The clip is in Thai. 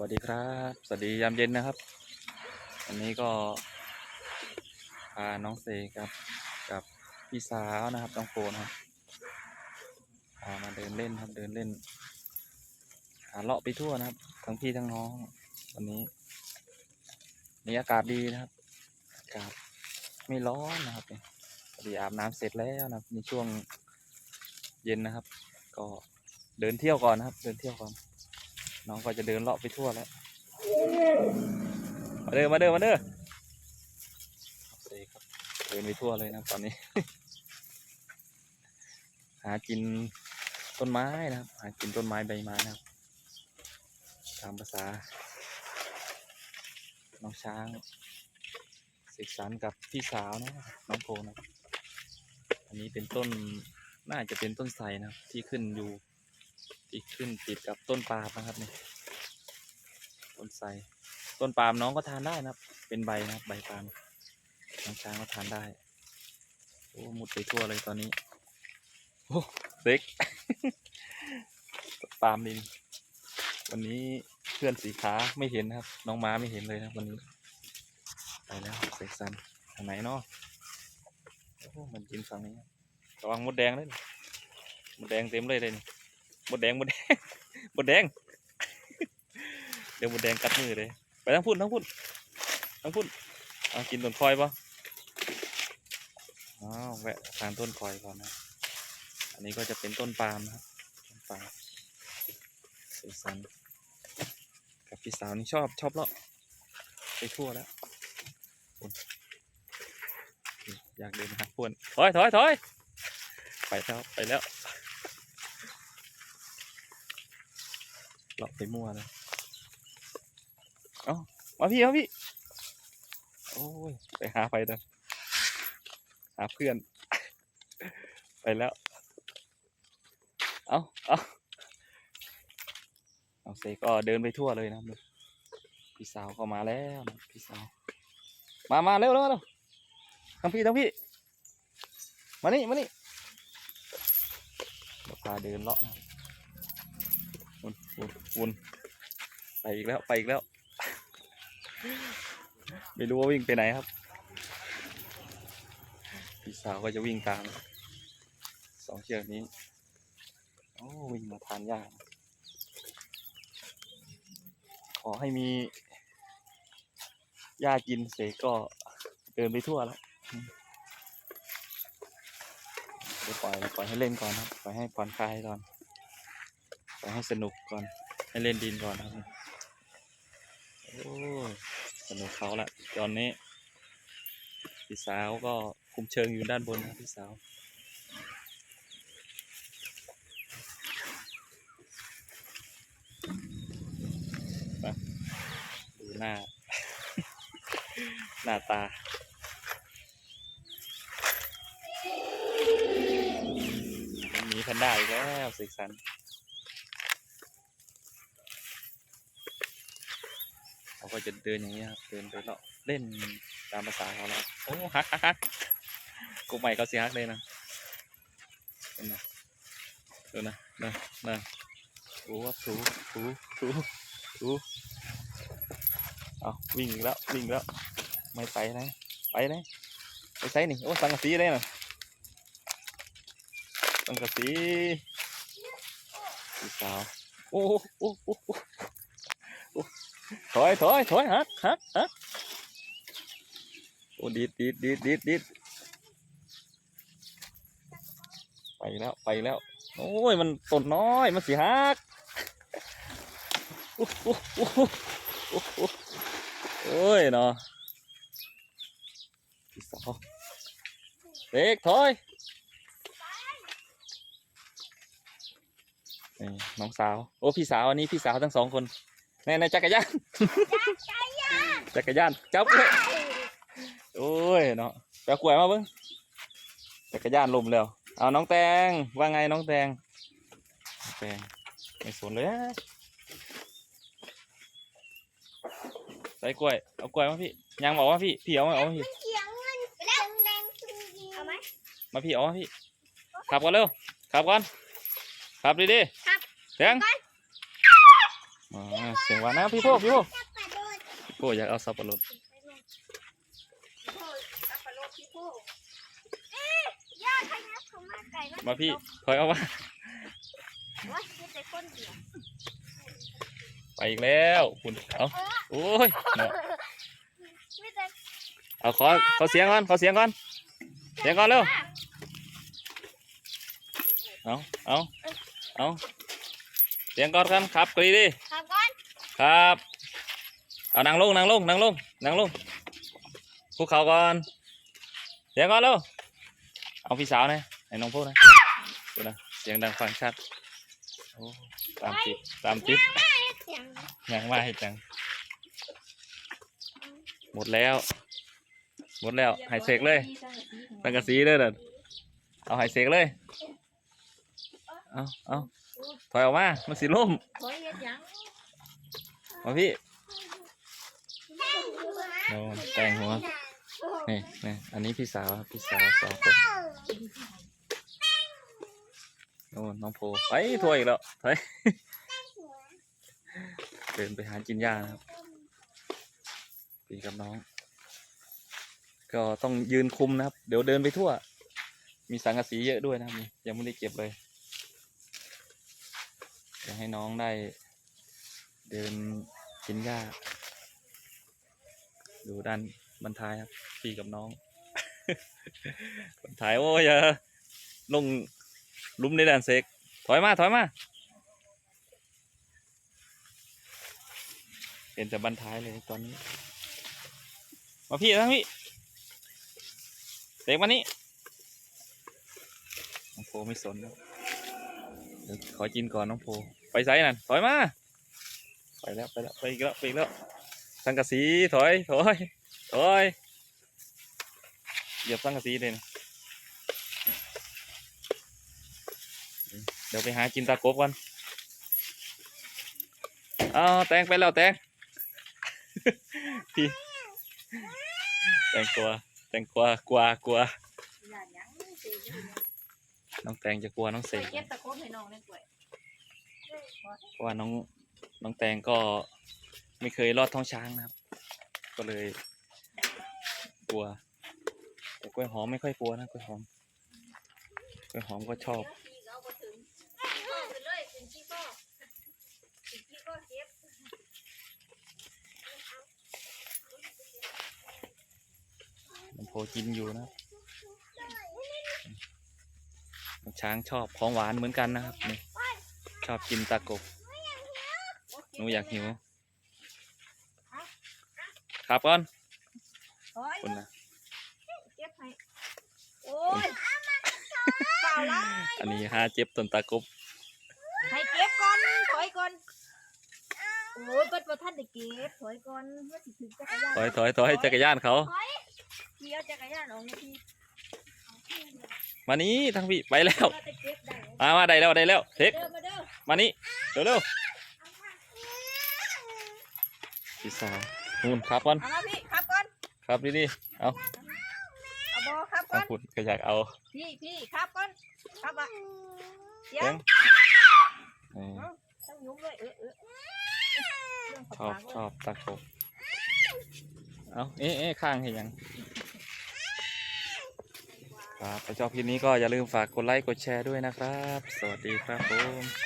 วัสดีครับ สวัสดียามเย็นนะครับวันนี้ก็พาน้องเซกับกับพี่สาวนะครับน้องโฟนะครับพามาเดินเล่นครับเดินเล่นหาเลาะไปทั่วนะครับ ทั้งพี่ทั้งน้องวันนี้นี่อากาศดีนะครับอากาศไม่ร้อนนะครับพอดีอาบน้ำเสร็จแล้วนะครับในช่วงเย็นนะครับ ก็เดินเที่ยวก่อนนะครับ เดินเที่ยวก่อน น้องก็จะเดินเลาะไปทั่วแล้ว มาเด้อมาเด้อมาเด้อโอเคครับเดินไปทั่วเลยนะตอนนี้ หากินต้นไม้นะครับ หากินต้นไม้ใบไม้นะครับ ตามภาษา น้องช้างศึกษากับพี่สาวนะน้องโพนะอันนี้เป็นต้นน่าจะเป็นต้นไทรนะครับที่ขึ้นอยู่ ที่ขึ้นติดกับต้นปาล์มนะครับนี่ต้นไทรต้นปาล์มน้องก็ทานได้นะครับ เป็นใบนะครับใบปาล์มน้องช้างก็ทานได้โอ้หมุดไปทั่วเลยตอนนี้โอ้เซ็กปาล์มนี่วันนี้เพื่อนสีขาไม่เห็นนะครับ น้องม้าไม่เห็นเลยนะวันนี้ ไปแล้วเซ็กซันทางไหนเนาะโอ้มันกินฝั่งนี้ระวังมดแดงเลยมดแดงเต็มเลยเลยนี่ หมดแดงหมดแดงหมดแดง เดี๋ยวหมดแดงกัดมือเลยไปทั้งพุ่นทั้งพุ่นทั้งพุ่นเอากินต้นคอยปะอ้าวแวะทานต้นคอยก่อนนะ อันนี้ก็จะเป็นต้นปาล์มนะครับต้นปาล์มสีสันกับพี่สาวนี่ชอบชอบเลาะไปทั่วแล้วอยากเดินหาพุ่นถอยถอยถอยไปแล้วไปแล้ว เลาะไปมั่วเลยเอามาพี่มาพี่ โอ้ย ไปหาไปเถอะหาเพื่อน ไปแล้ว เอาเอาเอาเซก็เดินไปทั่วเลยนะพี่สาวก็มาแล้วพี่สาว มามาเร็วเร็วเร็วทั้งพี่ทั้งพี่ มานี่มานี่เดี๋ยวพาเดินเลาะนะ วนวนไปอีกแล้วไปอีกแล้ว ไม่รู้ว่าวิ่งไปไหนครับ พี่สาวก็จะวิ่งตามสองเชือกนี้โอ้วิ่งมาทานยากขอให้มีหญ้ากินเสกก็เดินไปทั่วแล้วอืมเดี๋ยวปล่อยปล่อยให้เล่นก่อนครับ ปล่อยให้ผ่อนคลายก่อน ไปให้สนุกก่อน ให้เล่นดินก่อนครับ โอ้สนุกเขาละตอนนี้ พี่สาวก็คุมเชิงอยู่ด้านบนนะพี่สาวดูหน้า หน้าตามีแพนด้าอีกแล้วสิสัน เขา ก็จะเดินอย่างนี้ยครับ เดินไปเลาะเล่นตามภาษาเขาแล้วครับโอ้ฮักฮักฮักกูใหม่เขาเสียฮักเลยนะเห็นไหมดูนะนะนะถูครับถูถูถูถูเอาวิ่งอีกแล้ววิ่งแล้ว ไม่ไปนะไปนะไปใส่นี่โอ้สังกะสีเลยนะสังกะสีสีสาวโอ้โหโอ้โอ้ ถอยถอยถอยฮักฮักฮักโอ้ดีดดีดดีดดีดดีดไปแล้วไปแล้ว โอ้ยมันต้นน้อยมันสิฮักโอ้ยเนาะพี่สาวเด็กถอยน้องสาว โอ้พี่สาวอันนี้พี่สาวทั้งสองคน ในในจักรยาน จักรยานจับเลยโอ้ยเนาะแปลกล้วยมาเบิ้งจักรยานลมแล้วเอาน้องแตงว่าไงน้องแตงน้องแตงไม่สนเลยอะใส่กล้วยเอากล้วยมาพี่ยังบอกว่าพี่พี่เอามาเอามาพี่เขียงเงินแล้วแดงจุงยิงเอาไหมมาพี่เอามาพี่ขับก่อนเร็วขับก่อนขับดีดีครับแตง อ๋อเสียงหวานนะพี่โพพี่โพสับปะรดพี่โพอยากเอาสับปะรดสับปะรดพี่ผู้เอ๊ะย่าใครนะเขามาไก่มาพี่คอยเอามาว่าคิดแต่คนเดียวไปอีกแล้วคุณเอาโอ้ยเนาะไม่แต่เอาขอขอเสียงก่อนขอเสียงก่อนเสียงก่อนเร็วเอาเอาเอา เสียงก่อนกันครับกรีดิขับก่อนครับเอานั่งลงนั่งลงนั่งลงนั่งลงภูเขาก่อนเสียงก่อนเร็วเอาพี่สาวหน่อยให้น้องพูดหนะพูดนะเสียงดังฟังชัดโอ้ตามติดตามติดเสียงยังมาให้จังหมดแล้ว หมดแล้วใหายเสกเลยตั้งกระสีเลยเด้อเอาใหายเสกเลยเอาเอา ถอยออกมา มันสีล่มถอยเฮ็ดหยังมาพี่โดนแต่งหัวนี่นี่อันนี้พี่สาวครับพี่สาวสองคนโน่นน้องโพไปทัวร์อีกแล้วไปเดินไปหากินหญ้านะครับพี่กับน้อง ก็ต้องยืนคุมนะครับ เดี๋ยวเดินไปทั่ว มีสังกะสีเยอะด้วยนะครับนี่ยังไม่ได้เก็บเลย เดี๋ยวให้น้องได้เดินกินหญ้า ดูด้านบรรทายครับ พี่กับน้อง บรรทายโอ้ยอย่าลงลุมในด่านเสกถอยมา ถอยมา เห็นแต่บรรท้ายเลยตอนนี้ มาพี่ทั้งพี่เด็กมานี่น้องโพไม่สนแล้ว เดี๋ยวขอกินก่อนน้องโพไปไซนั่นถอยมา ไปแล้วไปแล้วไปอีกแล้วไปอีกแล้วสังกะสีถอยถอยถอยเหยียบสังกะสีเลยนะเดี๋ยวไปหากินตากบกันเอาแตงไปแล้วแตงพี่แตงกลัวแตงกลัวกลัวกลัว น้องแตงจะกลัวน้องเสไปกเก็บตะโคบให้น้องได้ด้วยเพราะว่าน้องน้องแตงก็ไม่เคยรอดท้องช้างนะครับ ก็เลยกลัว แต่กล้วยหอมไม่ค่อยกลัวนะกล้วยหอมกล้วยหอมก็ชอบพี่ก็เอาบ่ถึงพ่อไปเลยเป็นพี่ก็เป็นพี่ก็เก็บน้องโพกินอยู่นะครับน้อง ช้างชอบของหวานเหมือนกันนะครับนี่ชอบกินตะกบหนูอยากหิวครับก่อนถอยคุณนะเก็บให้โอ้ยเปล่าละอันนี้ห้าเจ็บต้นตะกบให้เก็บก่อนถอยก่อนโอ้ยเปิดประทันได้เก็บถอยก่อนว่าสิถึงจักรยานถอยถอยถอยจักรยานเขาขี่เอาจักรยานออกนะพี่ มานี้ทั้งพี่ไปแล้วเราจะเก็บได้มามาได้แล้วได้แล้วเทคเดินมาเด้อมานี่เร็วเร็วพี่สาวนู่นครับก่อนเอามาพี่ครับก่อนครับดีดีๆเอาเอาบอครับทาก่งอนขุดก็อยากเอาพี่พี่ครับก่อนครับอะเสียเสียงงเออต้องยุ้มด้วยเออเออเรื่องชอบปากชอบตะกบเอาเอ๊ะเอ๊ะข้างเห็นยัง ครับถ้าชอบคลิปนี้ก็อย่าลืมฝากกดไลค์กดแชร์ด้วยนะครับ สวัสดีครับผม